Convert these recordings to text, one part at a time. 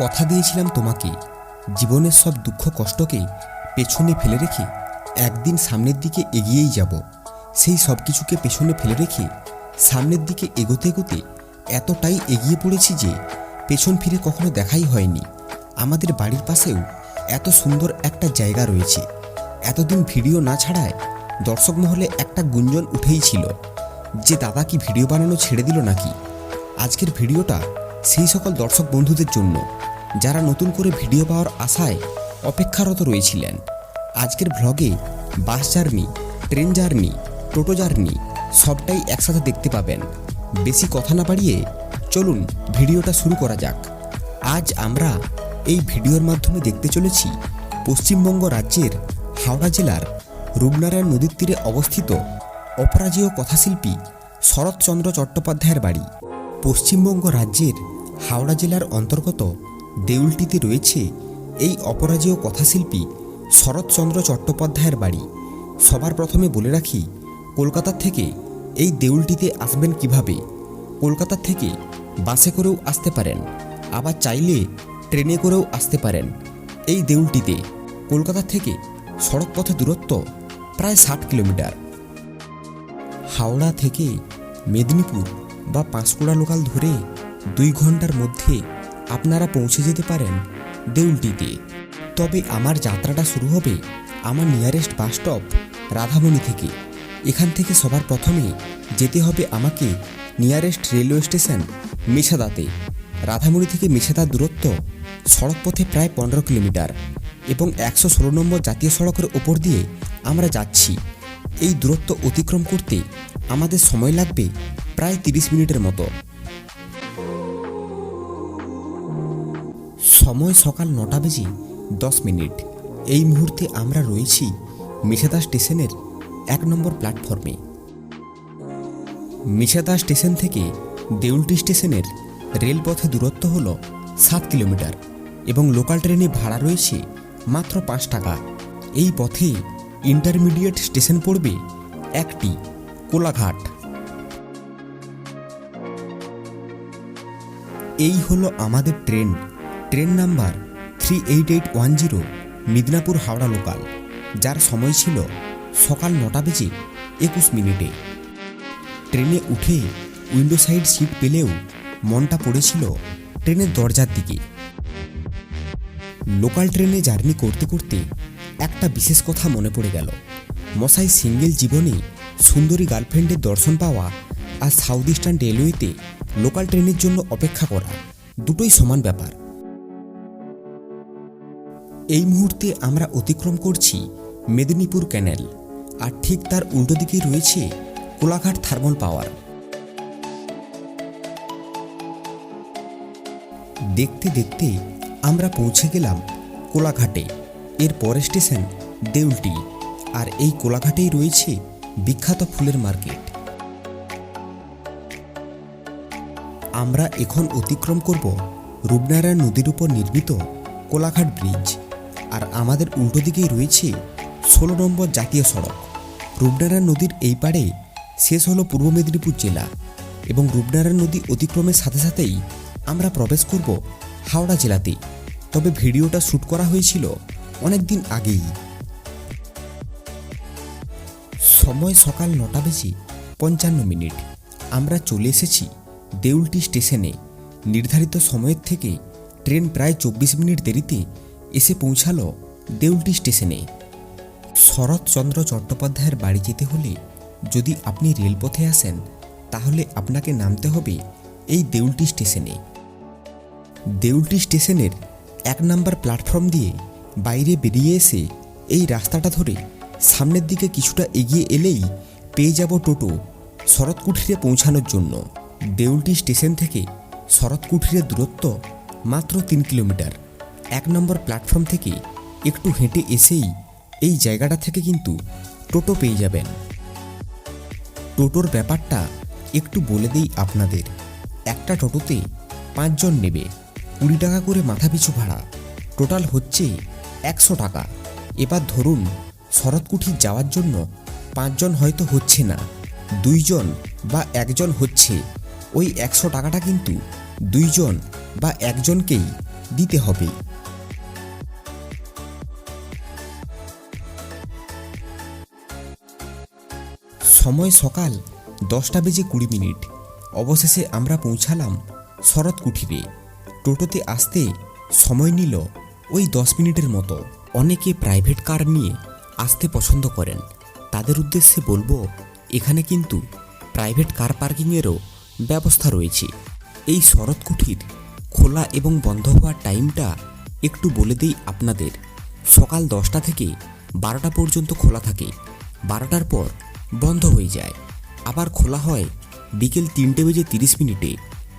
কথা দিয়েছিলাম তোমাকে। জীবনের সব দুঃখ কষ্টকে পেছনে ফেলে রেখে একদিন সামনের দিকে এগিয়েই যাব। সেই সব কিছুকে পেছনে ফেলে রেখে সামনের দিকে এগোতে এগোতে এতটাই এগিয়ে পড়েছি যে পেছন ফিরে কখনো দেখাই হয়নি। আমাদের বাড়ির পাশেও এত সুন্দর একটা জায়গা রয়েছে। এতদিন ভিডিও না ছাড়ায় দর্শক মহলে একটা গুঞ্জন উঠেই ছিল, যে দাদা কি ভিডিও বানানো ছেড়ে দিল নাকি? আজকের ভিডিওটা সেই সকল দর্শক বন্ধুদের জন্য যারা নতুন করে ভিডিও পাওয়ার আশায় অপেক্ষারত রয়েছিলেন। আজকের ভ্লগে বাস জার্নি, ট্রেন জার্নি, টোটো জার্নি, সবটাই একসাথে দেখতে পাবেন। বেশি কথা না বাড়িয়ে চলুন ভিডিওটা শুরু করা যাক। আজ আমরা এই ভিডিওর মাধ্যমে দেখতে চলেছি পশ্চিমবঙ্গ রাজ্যের হাওড়া জেলার রূপনারায়ণ নদীর তীরে অবস্থিত অপরাজেয় কথাশিল্পী শরৎচন্দ্র চট্টোপাধ্যায়ের বাড়ি। পশ্চিমবঙ্গ রাজ্যের হাওড়া জেলার অন্তর্গত দেউলটিতে রয়েছে এই অপরাজেয় কথাশিল্পী শরৎচন্দ্র চট্টোপাধ্যায়ের বাড়ি। সবার প্রথমে বলে রাখি কলকাতা থেকে এই দেউলটিতে আসবেন কীভাবে? কলকাতা থেকে বাসে করেও আসতে পারেন, আবার চাইলে ট্রেনে করেও আসতে পারেন এই দেউলটিতে। কলকাতা থেকে সড়ক পথে দূরত্ব প্রায় ষাট কিলোমিটার। হাওড়া থেকে মেদিনীপুর বা পাঁশকুড়া লোকাল ধরে দুই ঘণ্টার মধ্যে আপনারা পৌঁছে যেতে পারেন দেউলটিতে। তবে আমার যাত্রাটা শুরু হবে আমার নিয়ারেস্ট বাস স্টপ রাধামণি থেকে। এখান থেকে সবার প্রথমে যেতে হবে আমাকে নিয়ারেস্ট রেলওয়ে স্টেশন মেছাদাতে রাধামণি থেকে মেছাদার দূরত্ব সড়কপথে প্রায় পনেরো কিলোমিটার এবং একশো ষোলো নম্বর জাতীয় সড়কের ওপর দিয়ে আমরা যাচ্ছি। এই দূরত্ব অতিক্রম করতে আমাদের সময় লাগবে প্রায় তিরিশ মিনিটের মতো। সময় সকাল নটা বেজে দশ মিনিট। এই মুহূর্তে আমরা রয়েছি মেছেদা স্টেশনের এক নম্বর প্ল্যাটফর্মে। মেছেদা স্টেশন থেকে দেউলটি স্টেশনের রেলপথে দূরত্ব হল সাত কিলোমিটার এবং লোকাল ট্রেনে ভাড়া রয়েছে মাত্র পাঁচ টাকা। এই পথে ইন্টারমিডিয়েট স্টেশন পড়বে একটি কোলাঘাট। এই হলো আমাদের train. Train number three eight eight one zero, Midnapore Howrah local, যার সময় ছিল সকাল নটা বেজে একুশ মিনিটে। ট্রেনে উঠে উইন্ডো সাইড সিট পেলেও মনটা পড়েছিল ট্রেনের দরজার দিকে। লোকাল ট্রেনে জার্নি করতে করতে একটা বিশেষ কথা মনে পড়ে গেল। মশাই সিঙ্গেল জীবনে সুন্দরী গার্লফ্রেন্ডের দর্শন পাওয়া আর সাউথ ইস্টার্ন রেলওয়েতে লোকাল ট্রেনের জন্য অপেক্ষা করা, দুটোই সমান ব্যাপার। এই মুহূর্তে আমরা অতিক্রম করছি মেদিনীপুর ক্যানেল, আর ঠিক তার উল্টো দিকেই রয়েছে কোলাঘাট থার্মাল পাওয়ার। দেখতে দেখতে আমরা পৌঁছে গেলাম কোলাঘাটে, এর পরের স্টেশন দেউলটি, আর এই কোলাঘাটেই রয়েছে বিখ্যাত ফুলের মার্কেট। আমরা এখন অতিক্রম করব রূপনারায়ণ নদীর উপর নির্মিত কোলাঘাট ব্রিজ। আর আমাদের উল্টো দিকেই রয়েছে ষোলো নম্বর জাতীয় সড়ক। রূপনারায়ণ নদীর এই পাড়ে শেষ হলো পূর্ব মেদিনীপুর জেলা এবং রূপনারায়ণ নদী অতিক্রমের সাথে সাথেই আমরা প্রবেশ করব হাওড়া জেলাতে। তবে ভিডিওটা শ্যুট করা হয়েছিল অনেক দিন আগেই। সময় সকাল নটা বেজে পঞ্চান্ন মিনিট। আমরা চলে এসেছি দেউলটি স্টেশনে। নির্ধারিত সময়ের থেকে ট্রেন প্রায় চব্বিশ মিনিট দেরিতে এসে পৌঁছালো দেউলটি স্টেশনে। শরৎচন্দ্র চট্টোপাধ্যায়ের বাড়ি যেতে হলে যদি আপনি রেলপথে আসেন, তাহলে আপনাকে নামতে হবে এই দেউলটি স্টেশনে। দেউলটি স্টেশনের এক নম্বর প্ল্যাটফর্ম দিয়ে বাইরে বেরিয়ে এসে এই রাস্তাটা ধরে সামনের দিকে কিছুটা এগিয়ে এলেই পেয়ে যাব টোটো শরৎকুঠিরে পৌঁছানোর জন্য। দেউলটি স্টেশন থেকে শরৎকুঠিরের দূরত্ব মাত্র তিন কিলোমিটার। এক নম্বর প্ল্যাটফর্ম থেকে একটু হেঁটে এসেই এই জায়গাটা থেকে কিন্তু টোটো পেয়ে যাবেন। টোটোর ব্যাপারটা একটু বলে দিই আপনাদের। একটা টোটোতে পাঁচজন নেবে, কুড়ি টাকা করে মাথাপিছু ভাড়া। টোটাল হচ্ছে একশো টাকা। এবার ধরুন শরৎকুঠি যাওয়ার জন্য পাঁচজন হয়তো হচ্ছে না, দুইজন বা একজন হচ্ছে। ওই একশো টাকাটা কিন্তু দুইজন বা একজনকেই দিতে হবে। সময় সকাল দশটা বেজে কুড়ি মিনিট। অবশেষে আমরা পৌঁছালাম শরৎ কুঠিরে টোটোতে আসতে সময় নিল ওই দশ মিনিটের মতো। অনেকে প্রাইভেট কার নিয়ে আসতে পছন্দ করেন। তাদের উদ্দেশ্যে বলব, এখানে কিন্তু প্রাইভেট কার পার্কিংয়েরও ব্যবস্থা রয়েছে। এই শরৎ কুঠির খোলা এবং বন্ধ হওয়ার টাইমটা একটু বলে দিই আপনাদের। সকাল দশটা থেকে বারোটা পর্যন্ত খোলা থাকে। বারোটার পর বন্ধ হয়ে যায়। আবার খোলা হয় বিকেল তিনটে বেজে তিরিশ মিনিটে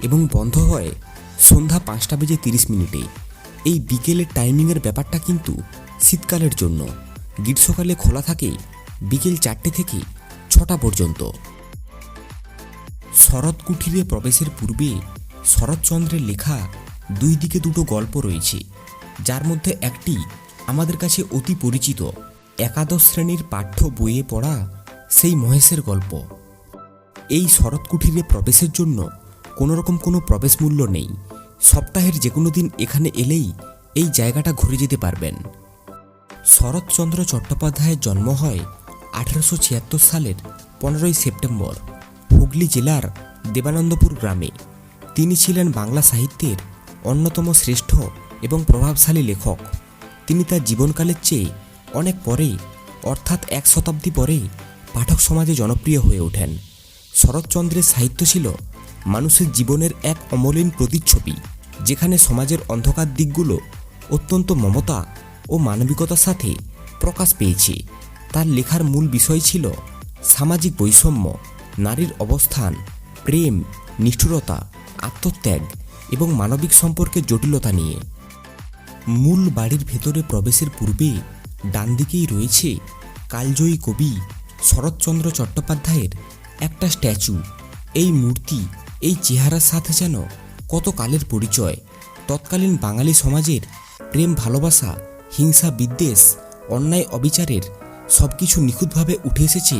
এবং বন্ধ হয় সন্ধ্যা পাঁচটা বেজে তিরিশ মিনিটে। এই বিকেলের টাইমিংয়ের ব্যাপারটা কিন্তু শীতকালের জন্য। গ্রীষ্মকালে খোলা থাকে বিকেল চারটে থেকে ছটা পর্যন্ত। শরৎ কুঠিরে প্রবেশের পূর্বে শরৎচন্দ্রের লেখা দুই দিকে দুটো গল্প রয়েছে, যার মধ্যে একটি আমাদের কাছে অতি পরিচিত। একাদশ শ্রেণির পাঠ্য বইয়ে পড়া সেই মহেশের গল্প। এই শরৎ কুঠিরে প্রবেশের জন্য কোনো রকম কোনো প্রবেশ মূল্য নেই। সপ্তাহের যে কোনো দিন এখানে এলেই এই জায়গাটা ঘুরে যেতে পারবেন। শরৎচন্দ্র চট্টোপাধ্যায়ের জন্ম হয় আঠারোশো ছিয়াত্তর সালের পনেরোই সেপ্টেম্বর হুগলি জেলার দেবানন্দপুর গ্রামে। তিনি ছিলেন বাংলা সাহিত্যের অন্যতম শ্রেষ্ঠ এবং প্রভাবশালী লেখক। তিনি তার জীবনকালের চেয়ে অনেক পরে, অর্থাৎ এক শতাব্দী পরে পাঠক সমাজে জনপ্রিয় হয়ে ওঠেন। শরৎচন্দ্রের সাহিত্য ছিল মানুষের জীবনের এক অমলিন প্রতিচ্ছবি, যেখানে সমাজের অন্ধকার দিকগুলো অত্যন্ত মমতা ও মানবিকতার সাথে প্রকাশ পেয়েছে। তার লেখার মূল বিষয় ছিল সামাজিক বৈষম্য, নারীর অবস্থান, প্রেম, নিষ্ঠুরতা, আত্মত্যাগ এবং মানবিক সম্পর্কের জটিলতা নিয়ে। মূল বাড়ির ভেতরে প্রবেশের পূর্বে ডান দিকেই রয়েছে কালজয়ী কবি শরৎচন্দ্র চট্টোপাধ্যায়ের একটা স্ট্যাচু, এই মূর্তি, এই চেহারার সাথে যেন কত কালের পরিচয়। তৎকালীন বাঙালি সমাজের প্রেম ভালোবাসা, হিংসা বিদ্বেষ, অন্যায় অবিচারের সব কিছু নিখুঁতভাবে উঠে এসেছে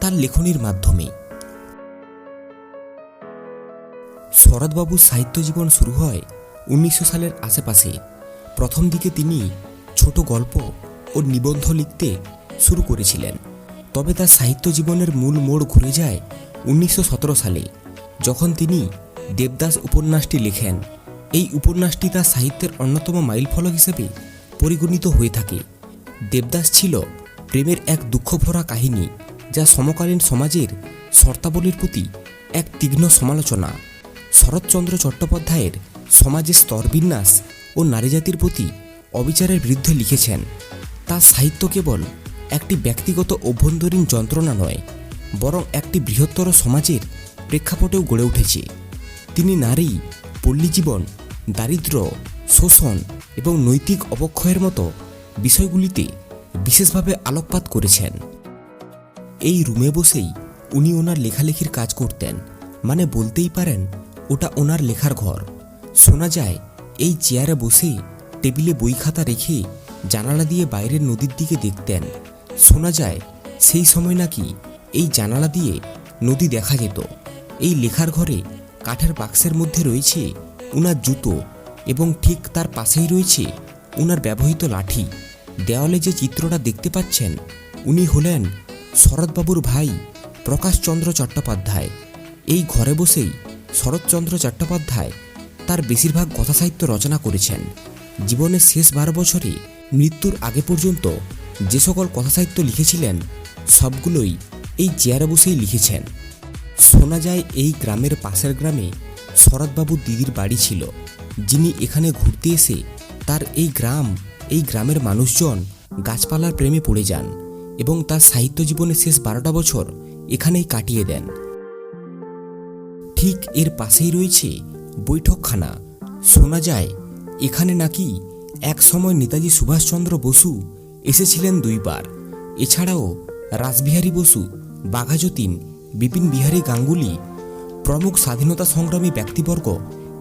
তার লেখনীর মাধ্যমে। শরৎবাবুর সাহিত্য জীবন শুরু হয় উনিশশো সালের আশেপাশে। প্রথম দিকে তিনি ছোট গল্প ও নিবন্ধ লিখতে শুরু করেছিলেন। তবে তার সাহিত্য জীবনের মূল মোড় ঘুরে যায় উনিশশো সতেরো সালে, যখন তিনি দেবদাস উপন্যাসটি লেখেন। এই উপন্যাসটি তার সাহিত্যের অন্যতম মাইলফলক হিসেবে পরিগণিত হয়ে থাকে। দেবদাস ছিল প্রেমের এক দুঃখভরা কাহিনী, যা সমকালীন সমাজের শর্তাবলীর প্রতি এক তীক্ষ্ণ সমালোচনা। শরৎচন্দ্র চট্টোপাধ্যায়ের সমাজের স্তরবিন্যাস ও নারীজাতির প্রতি অবিচারের বিরুদ্ধে লিখেছেন। তার সাহিত্য কেবল একটি ব্যক্তিগত অভ্যন্তরীণ যন্ত্রণা নয়, বরং একটি বৃহত্তর সমাজের প্রেক্ষাপটেও গড়ে উঠেছে। তিনি নারী, পল্লীজীবন, দারিদ্র্য, শোষণ এবং নৈতিক অবক্ষয়ের মতো বিষয়গুলিতে বিশেষভাবে আলোকপাত করেছেন। এই রুমে বসেই উনি ওনার লেখালেখির কাজ করতেন মানে বলতেই পারেন ওটা ওনার লেখার ঘর। শোনা যায়, এই চেয়ারে বসে টেবিলে বই খাতা রেখে জানালা দিয়ে বাইরের নদীর দিকে দেখতেন। শোনা যায়, সেই সময় নাকি এই জানালা দিয়ে নদী দেখা যেত। এই লেখার ঘরে কাঠের বাক্সের মধ্যে রয়েছে উনার জুতো এবং ঠিক তার পাশেই রয়েছে উনার ব্যবহৃত লাঠি। দেওয়ালে যে চিত্রটা দেখতে পাচ্ছেন, উনি হলেন শরৎবাবুর ভাই প্রকাশচন্দ্র চট্টোপাধ্যায়। এই ঘরে বসেই শরৎচন্দ্র চট্টোপাধ্যায় তার বেশিরভাগ কথাসাহিত্য রচনা করেছেন। জীবনের শেষ বারো বছরে মৃত্যুর আগে পর্যন্ত যে সকল কথা সাহিত্য লিখেছিলেন, সবগুলোই এই চেয়ারে বসেই লিখেছেন। শোনা যায় এই গ্রামের পাশের গ্রামে শরৎবাবুর দিদির বাড়ি ছিল, যিনি এখানে ঘুরতে এসে তার এই গ্রাম, এই গ্রামের মানুষজন গাছপালার প্রেমে পড়ে যান এবং তার সাহিত্য জীবনের শেষ বারোটা বছর এখানেই কাটিয়ে দেন। ঠিক এর পাশেই রয়েছে বৈঠকখানা। শোনা যায়, এখানে নাকি এক সময় নেতাজি সুভাষচন্দ্র বসু এসেছিলেন দুইবার। এছাড়াও রাসবিহারী বসু, বাঘাযতীন, বিপিন বিহারী গাঙ্গুলি, প্রমুখ স্বাধীনতা সংগ্রামী ব্যক্তিবর্গ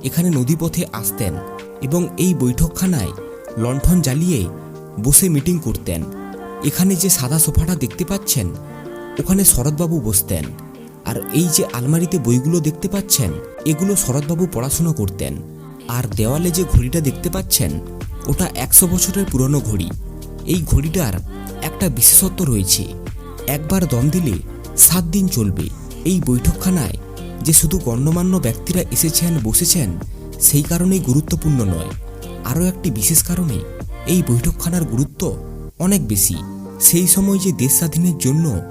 এখানে নদীপথে আসতেন এবং এই বৈঠকখানায় লণ্ঠন জ্বালিয়ে বসে মিটিং করতেন। এখানে যে সাদা সোফাটা দেখতে পাচ্ছেন, ওখানে শরৎবাবু বসতেন। আর এই যে আলমারিতে বইগুলো দেখতে পাচ্ছেন, এগুলো শরৎবাবু পড়াশোনা করতেন। আর দেওয়ালে যে ঘড়িটা দেখতে পাচ্ছেন, ওটা একশো বছরের পুরনো ঘড়ি। এই ঘড়িটার একটা বিশেষত্ব রয়েছে। একবার দম দিলে সাত দিন চলবে। এই বৈঠকখানায় যে শুধু গণ্যমান্য ব্যক্তিরা এসেছেন, বসেছেন, সেই কারণেই গুরুত্বপূর্ণ নয়। আরও একটি বিশেষ কারণে এই বৈঠকখানার গুরুত্ব অনেক বেশি। সেই সময় যে দেশ স্বাধীনের জন্য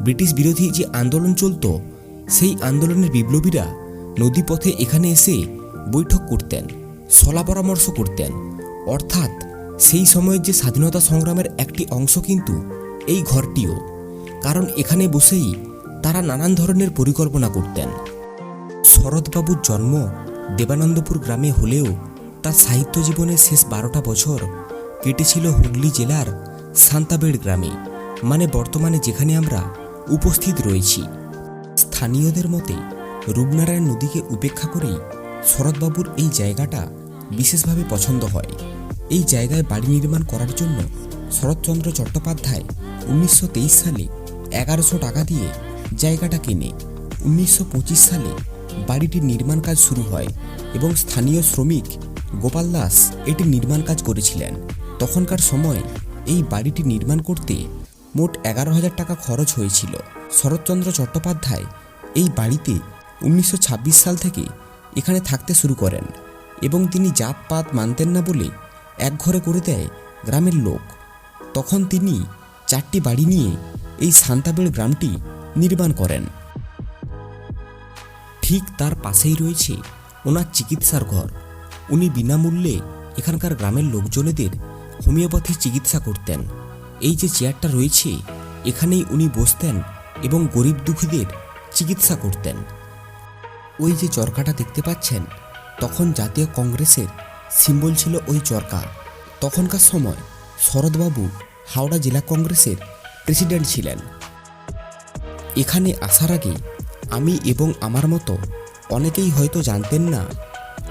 ব্রিটিশ বিরোধী যে আন্দোলন চলত, সেই আন্দোলনের বিপ্লবীরা নদীপথে এখানে এসে বৈঠক করতেন সলা পরামর্শ করতেন। অর্থাৎ সেই সময়ের যে স্বাধীনতা সংগ্রামের একটি অংশ কিন্তু এই ঘরটিও। কারণ এখানে বসেই তারা নানান ধরনের পরিকল্পনা করতেন। শরৎবাবুর জন্ম দেবানন্দপুর গ্রামে হলেও তার সাহিত্য জীবনের শেষ বারোটা বছর কেটেছিল হুগলি জেলার সান্তাবেড় গ্রামে মানে বর্তমানে যেখানে আমরা উপস্থিত রয়েছি। স্থানীয়দের মতে রূপনারায়ণ নদীকে উপেক্ষা করেই শরৎবাবুর এই জায়গাটা বিশেষভাবে পছন্দ হয়। এই জায়গায় বাড়ি নির্মাণ করার জন্য শরৎচন্দ্র চট্টোপাধ্যায় উনিশশো তেইশ সালে এগারোশো টাকা দিয়ে জায়গাটা কেনে। উনিশশো পঁচিশ সালে বাড়িটির নির্মাণ কাজ শুরু হয় এবং স্থানীয় শ্রমিক গোপাল দাস এটি নির্মাণ কাজ করেছিলেন। তখনকার সময় এই বাড়িটি নির্মাণ করতে মোট এগারো হাজার টাকা খরচ হয়েছিল। শরৎচন্দ্র চট্টোপাধ্যায় এই বাড়িতে উনিশশো ছাব্বিশ সাল থেকে এখানে থাকতে শুরু করেন এবং তিনি জাতপাত মানতেন না বলে এক ঘরে করে দেয় গ্রামের লোক। তখন তিনি চারটি বাড়ি নিয়ে এই সান্তাবেড় গ্রামটি নির্মাণ করেন। ঠিক তার পাশেই রয়েছে ওনার চিকিৎসার ঘর। উনি বিনামূল্যে এখানকার গ্রামের লোকজনেদের হোমিওপ্যাথি চিকিৎসা করতেন। এই যে চেয়ারটা রয়েছে, এখানেই উনি বসতেন এবং গরিব দুঃখীদের চিকিৎসা করতেন। ওই যে চরকাটা দেখতে পাচ্ছেন, তখন জাতীয় কংগ্রেসের সিম্বল ছিল ওই চরকা। তখনকার সময় শরৎবাবু হাওড়া জেলা কংগ্রেসের প্রেসিডেন্ট ছিলেন। এখানে আসার আগে আমি এবং আমার মতো অনেকেই হয়তো জানতেন না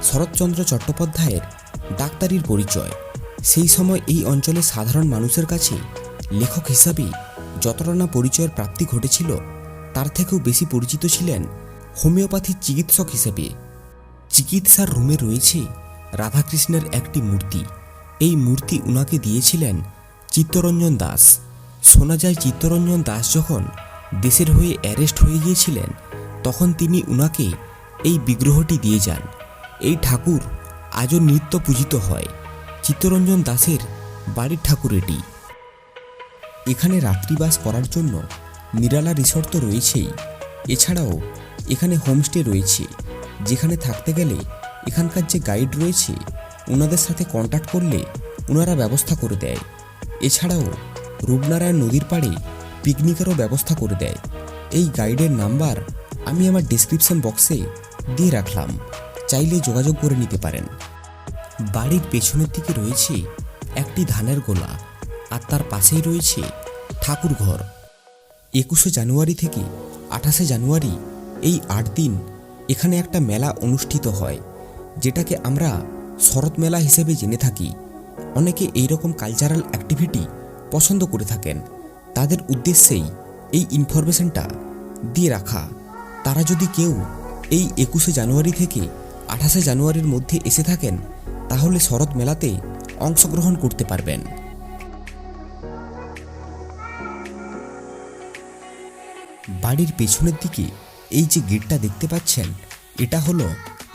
শরৎচন্দ্র চট্টোপাধ্যায়ের ডাক্তারির পরিচয়। সেই সময় এই অঞ্চলের সাধারণ মানুষের কাছে লেখক হিসাবে যতটা না পরিচয়ের প্রাপ্তি ঘটেছিল, তার থেকেও বেশি পরিচিত ছিলেন হোমিওপ্যাথির চিকিৎসক হিসেবে। চিকিৎসার রুমে রয়েছে রাধাকৃষ্ণের একটি মূর্তি। এই মূর্তি উনাকে দিয়েছিলেন চিত্তরঞ্জন দাস। শোনা যায় চিত্তরঞ্জন দাস যখন দেশের হয়ে অ্যারেস্ট হয়ে গিয়েছিলেন, তখন তিনি উনাকে এই বিগ্রহটি দিয়ে যান। এই ঠাকুর আজও নিত্য পূজিত হয়। চিত্তরঞ্জন দাসের বাড়ির ঠাকুর এটি। এখানে রাত্রিবাস করার জন্য নিরালা রিসর্ট তো রয়েছেই। এছাড়াও এখানে হোমস্টে রয়েছে, যেখানে থাকতে গেলে এখানকার যে গাইড রয়েছে ওনাদের সাথে কন্ট্যাক্ট করলে ওনারা ব্যবস্থা করে দেয়। এছাড়াও রূপনারায়ণ নদীর পাড়ে পিকনিকেরও ব্যবস্থা করে দেয়। এই গাইডের নাম্বার আমি আমার ডিসক্রিপশন বক্সে দিয়ে রাখলাম। চাইলে যোগাযোগ করে নিতে পারেন। বাড়ির পেছনের দিকে রয়েছে একটি ধানের গোলা আর তার পাশেই রয়েছে ঠাকুর ঘর। একুশে জানুয়ারি থেকে আঠাশে জানুয়ারি এই আট দিন এখানে একটা মেলা অনুষ্ঠিত হয়। যেটাকে আমরা শরৎ মেলা হিসেবে জেনে থাকি। অনেকে এই রকম কালচারাল অ্যাক্টিভিটি পছন্দ করে থাকেন। তাদের উদ্দেশ্যেই এই ইনফরমেশনটা দিয়ে রাখা। তারা যদি কেউ এই একুশে জানুয়ারি থেকে আঠাশে জানুয়ারির মধ্যে এসে থাকেন, তাহলে শরৎ মেলাতে অংশগ্রহণ করতে পারবেন। বাড়ির পেছনের দিকে এই যে গেটটা দেখতে পাচ্ছেন, এটা হলো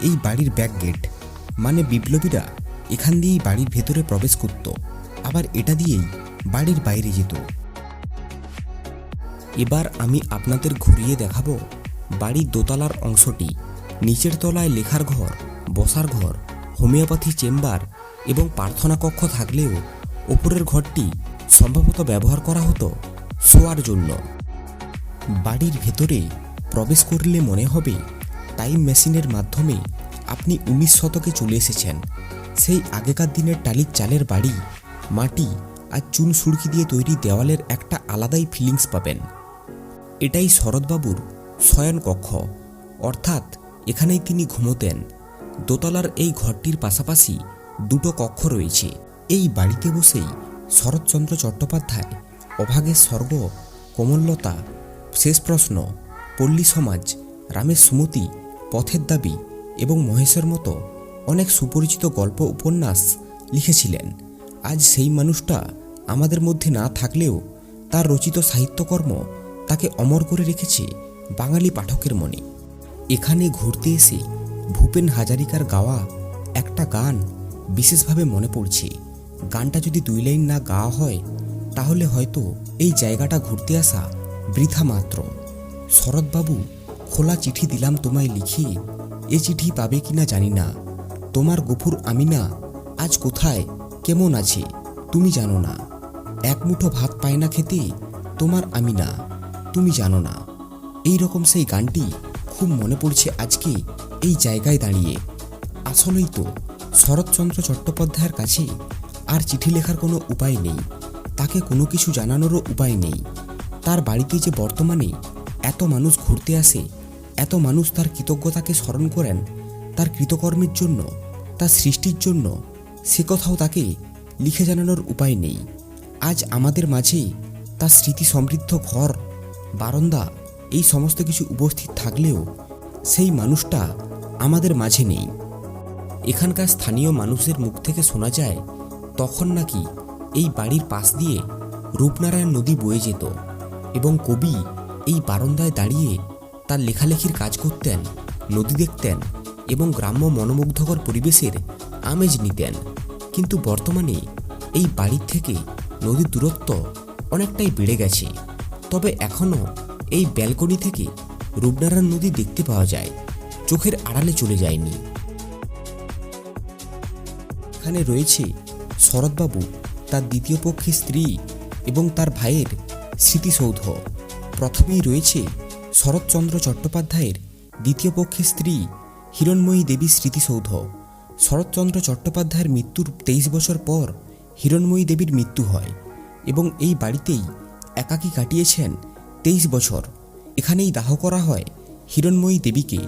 এই বাড়ির ব্যাক গেট মানে বিপ্লবীরা এখান দিয়েই বাড়ির ভেতরে প্রবেশ করত। আবার এটা দিয়েই বাড়ির বাইরে যেত। এবার আমি আপনাদের ঘুরিয়ে দেখাবো বাড়ির দোতলার অংশটি। নিচের তলায় লেখার ঘর, বসার ঘর, হোমিওপ্যাথি চেম্বার এবং প্রার্থনা কক্ষ থাকলেও ওপরের ঘরটি সম্ভবত ব্যবহার করা হতো শোয়ার জন্য। বাড়ির ভেতরে প্রবেশ করলে মনে হবে টাইম মেশিনের মাধ্যমে আপনি উনিশ শতকে চলে এসেছেন। সেই আগেকার দিনের টালির চালের বাড়ি, মাটি আর চুন সুড়কি দিয়ে তৈরি দেওয়ালের একটা আলাদাই ফিলিংস পাবেন। এটাই শরৎবাবুর শয়ন কক্ষ। অর্থাৎ এখানেই তিনি ঘুমোতেন। দোতলার এই ঘরটির পাশাপাশি দুটো কক্ষ রয়েছে। এই বাড়িতে বসেই শরৎচন্দ্র চট্টোপাধ্যায়, অভাগের স্বর্গ, কোমললতা শেষ প্রশ্ন পল্লী সমাজ, রামের সুমতি পথের দাবি এবং মহেশের মতো অনেক সুপরিচিত গল্প উপন্যাস লিখেছিলেন। আজ সেই মানুষটা আমাদের মধ্যে না থাকলেও তার রচিত সাহিত্যকর্ম তাকে অমর করে রেখেছে বাঙালি পাঠকের মনে। এখানে ঘুরতে এসে ভূপেন হাজারিকার গাওয়া একটা গান বিশেষভাবে মনে পড়ছে। গানটা যদি দুই লাইন না গাওয়া হয়, তাহলে হয়তো এই জায়গাটা ঘুরতে আসা বৃথা মাত্র। শরৎবাবু খোলা চিঠি দিলাম তোমায় লিখি। এ চিঠি পাবে কিনা জানি না। তোমার গফুর আমিনা, আজ কোথায়? কেমন আছে? তুমি জানো না। এক মুঠো ভাত পায় না খেতে, তোমার আমিনা। তুমি জানো না। এই রকম সেই গানটি খুব মনে পড়ছে আজকে এই জায়গায় দাঁড়িয়ে। আসলেই তো, শরৎচন্দ্র চট্টোপাধ্যায়ের কাছে আর চিঠি লেখার কোনো উপায় নেই। তাকে কোনো কিছু জানানোরও উপায় নেই। তার বাড়িতে যে বর্তমানে এত মানুষ ঘুরতে আসে, এত মানুষ তার কৃতজ্ঞতাকে স্মরণ করেন, তার কৃতকর্মের জন্য, তার সৃষ্টির জন্য, সে কথাও তাকে লিখে জানানোর উপায় নেই। আজ আমাদের মাঝে তার স্মৃতি সমৃদ্ধ ঘর, বারান্দা, এই সমস্ত কিছু উপস্থিত থাকলেও সেই মানুষটা আমাদের মাঝে নেই। এখানকার স্থানীয় মানুষের মুখ থেকে শোনা যায়, তখন নাকি এই বাড়ির পাশ দিয়ে রূপনারায়ণ নদী বয়ে যেত এবং কবি এই বারান্দায় দাঁড়িয়ে তার লেখালেখির কাজ করতেন, নদী দেখতেন এবং গ্রাম্য মনোমুগ্ধকর পরিবেশের আমেজ নিতেন। কিন্তু বর্তমানে এই বাড়ির থেকে নদীর দূরত্ব অনেকটাই বেড়ে গেছে। তবে এখনও এই ব্যালকনি থেকে রূপনারায়ণ নদী দেখতে পাওয়া যায়, চোখের আড়ালে চলে যায়নি। এখানে রয়েছে শরৎবাবু, তার দ্বিতীয় পক্ষের স্ত্রী এবং তার ভাইয়ের স্মৃতিসৌধ। প্রথমেই রয়েছে শরৎচন্দ্র চট্টোপাধ্যায়ের দ্বিতীয় পক্ষের স্ত্রী হিরণময়ী দেবী স্মৃতিসৌধ। শরৎচন্দ্র চট্টোপাধ্যায়ের মৃত্যুর তেইশ বছর পর হিরণময়ী দেবীর মৃত্যু হয় এবং এই বাড়িতেই একাকী কাটিয়েছেন তেইশ বছর। এখানেই দাহ করা হয় হিরণময়ী দেবীকে।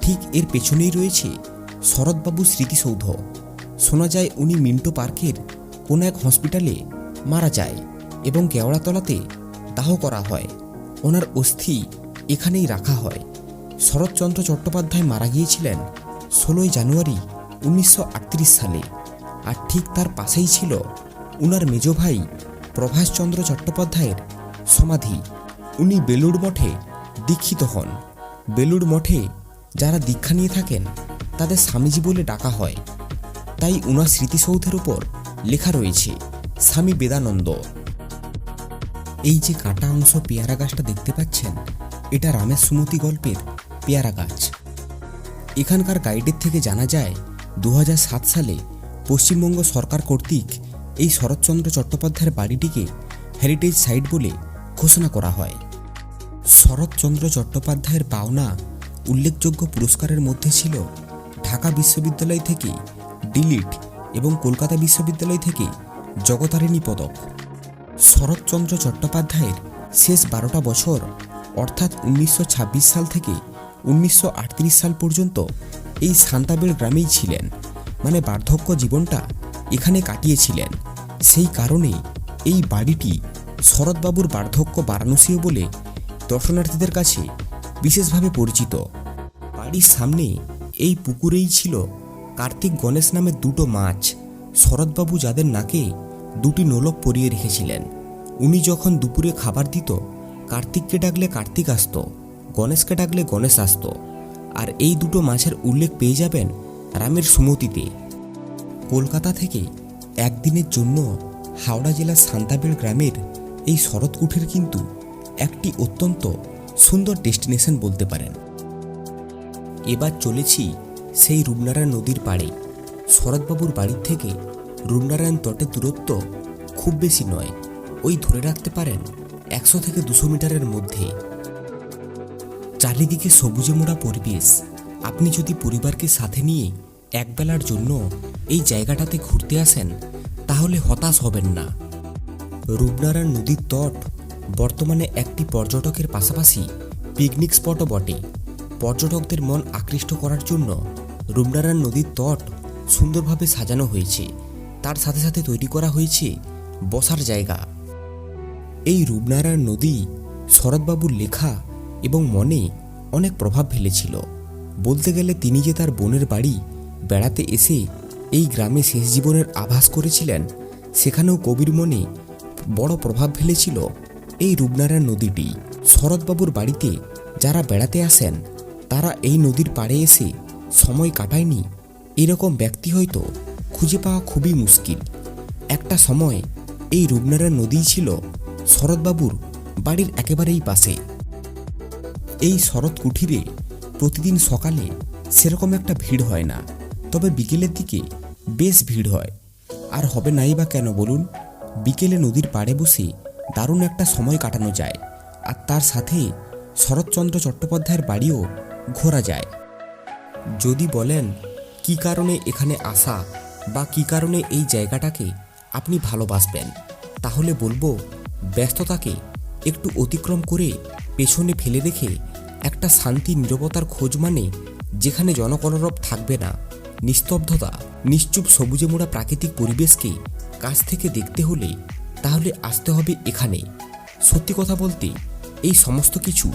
ঠিক এর পেছনেই রয়েছে শরৎবাবু স্মৃতিসৌধ। শোনা যায় উনি মিন্টো পার্কের কোনো এক হসপিটালে মারা যায় এবং কেওড়াতলাতে দাহ করা হয়। ওনার অস্থি এখানেই রাখা হয়। শরৎচন্দ্র চট্টোপাধ্যায় মারা গিয়েছিলেন ষোলোই জানুয়ারি উনিশশো আটত্রিশ সালে আর ঠিক তার পাশেই ছিল উনার মেজ ভাই প্রভাষচন্দ্র চট্টোপাধ্যায়ের সমাধি। উনি বেলুড় মঠে দীক্ষিত হন। বেলুড় মঠে যারা দীক্ষা নিয়ে থাকেন তাদের স্বামীজি বলে ডাকা হয়। তাই উনার স্মৃতিসৌধের উপর লেখা রয়েছে, স্বামী বেদানন্দ। এই যে কাটা অংশ পেয়ারা গাছটা দেখতে পাচ্ছেন, এটা রামের সুমতি গল্পের পেয়ারা গাছ। এখানকার গাইডের থেকে জানা যায় দু হাজার সাত সালে পশ্চিমবঙ্গ সরকার কর্তৃক এই শরৎচন্দ্র চট্টোপাধ্যায়ের বাড়িটিকে হেরিটেজ সাইট বলে ঘোষণা করা হয়। শরৎচন্দ্র চট্টোপাধ্যায়ের পাওনা উল্লেখযোগ্য পুরস্কারের মধ্যে ছিল ঢাকা বিশ্ববিদ্যালয় থেকে ডিলিট এবং কলকাতা বিশ্ববিদ্যালয় থেকে জগতারিণী পদক। শরৎচন্দ্র চট্টোপাধ্যায়ের শেষ বারোটা বছর, অর্থাৎ উনিশশো ছাব্বিশ সাল থেকে উনিশশো আটত্রিশ সাল পর্যন্ত এই সান্তাবেল গ্রামেই ছিলেন। মানে বার্ধক্য জীবনটা এখানে কাটিয়েছিলেন। সেই কারণে এই বাড়িটি শরৎবাবুর বার্ধক্য বারাণসীয় বলে দর্শনার্থীদের কাছে বিশেষভাবে পরিচিত। বাড়ির সামনে এই পুকুরেই ছিল কার্তিক গণেশ নামে দুটো মাছ, শরৎবাবু যাদের নাকে দুটি নোলক পরিয়ে রেখেছিলেন। উনি যখন দুপুরে খাবার দিত, কার্তিককে ডাকলে কার্তিক আসত, গণেশকে ডাকলে গণেশ আসত। আর এই দুটো মাছের উল্লেখ পেয়ে যাবেন রামের সুমতিতে। কলকাতা থেকে একদিনের জন্য হাওড়া জেলার সান্তাবেল গ্রামের এই শরৎকুঠের কিন্তু একটি অত্যন্ত সুন্দর ডেস্টিনেশন বলতে পারেন। এবার চলেছি সেই রূপনারায়ণ নদীর পাড়ে, শরৎবাবুর বাড়ির থেকে রূপনারায়ণ তটের দূরত্ব খুব বেশি নয়। ওই ধরে রাখতে পারেন একশো থেকে দুশো মিটারের মধ্যে। চারিদিকে সবুজে মোড়া পরিবেশ। আপনি যদি পরিবারকে সাথে নিয়ে একবেলার জন্য এই জায়গাটাতে ঘুরতে আসেন, তাহলে হতাশ হবেন না। রূপনারায়ণ নদীর তট বর্তমানে একটি পর্যটকের পাশাপাশি পিকনিক স্পটও বটে। পর্যটকদের মন আকৃষ্ট করার জন্য রূপনারায়ণ নদীর তট সুন্দরভাবে সাজানো হয়েছে। তার সাথে সাথে তৈরি করা হয়েছে বসার জায়গা। এই রূপনারায়ণ নদী শরৎবাবুর লেখা এবং মনে অনেক প্রভাব ফেলেছিল। বলতে গেলে তিনি যে তার বোনের বাড়ি বেড়াতে এসে এই গ্রামে শেষ জীবনের আভাস করেছিলেন, সেখানেও কবির মনে বড় প্রভাব ফেলেছিল এই রূপনারায়ণ নদীটি। শরৎবাবুর বাড়িতে যারা বেড়াতে আসেন, তারা এই নদীর পাড়ে এসে সময় কাটায়নি। এরকম ব্যক্তি হয়তো খুঁজে পাওয়া খুবই মুশকিল। একটা সময় এই রূপনারায়ণ নদী ছিল শরৎবাবুর বাড়ির একেবারেই পাশে। এই শরৎ কুঠিরে প্রতিদিন সকালে সেরকম একটা ভিড় হয় না, তবে বিকেলের দিকে বেশ ভিড় হয়। আর হবে নাই বা কেন বলুন, বিকেলে নদীর পাড়ে বসে দারুণ একটা সময় কাটানো যায়, আর তার সাথে শরৎচন্দ্র চট্টোপাধ্যায়ের বাড়িও ঘোরা যায়। যদি বলেন, কি কারণে এখানে আসা বা কি কারণে এই জায়গাটাকে আপনি ভালোবাসবেন? তাহলে বলব, ব্যস্ততাকে একটু অতিক্রম করে পেছনে ফেলে রেখে একটা শান্তি, নীরবতার খোঁজ মানে যেখানে জনকলরব থাকবে না। নিস্তব্ধতা, নিশ্চুপ সবুজে মোড়া প্রাকৃতিক পরিবেশকে কাছ থেকে দেখতে হলে তাহলে আসতে হবে এখানে। সত্যি কথা বলতে, এই সমস্ত কিছু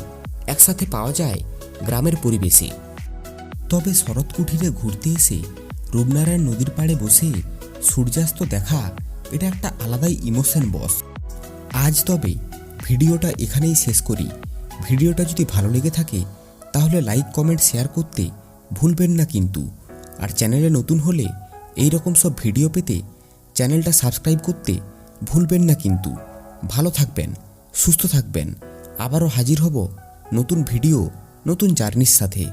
একসাথে পাওয়া যায় গ্রামের পরিবেশে। তবে শরৎ কুঠিরে ঘুরতে এসে রূপনারায়ণ নদীর পাড়ে বসে সূর্যাস্ত দেখা, এটা একটা আলাদাই ইমোশন বস। আজ তবে ভিডিওটা এখানেই শেষ করি। ভিডিওটা যদি ভালো লেগে থাকে, তাহলে লাইক, কমেন্ট, শেয়ার করতে ভুলবেন না কিন্তু। আর চ্যানেলে নতুন হলে এই রকম সব ভিডিও পেতে চ্যানেলটা সাবস্ক্রাইব করতে ভুলবেন না কিন্তু। ভালো থাকবেন, সুস্থ থাকবেন। আবারও হাজির হব নতুন ভিডিও, নতুন জার্নির সাথে।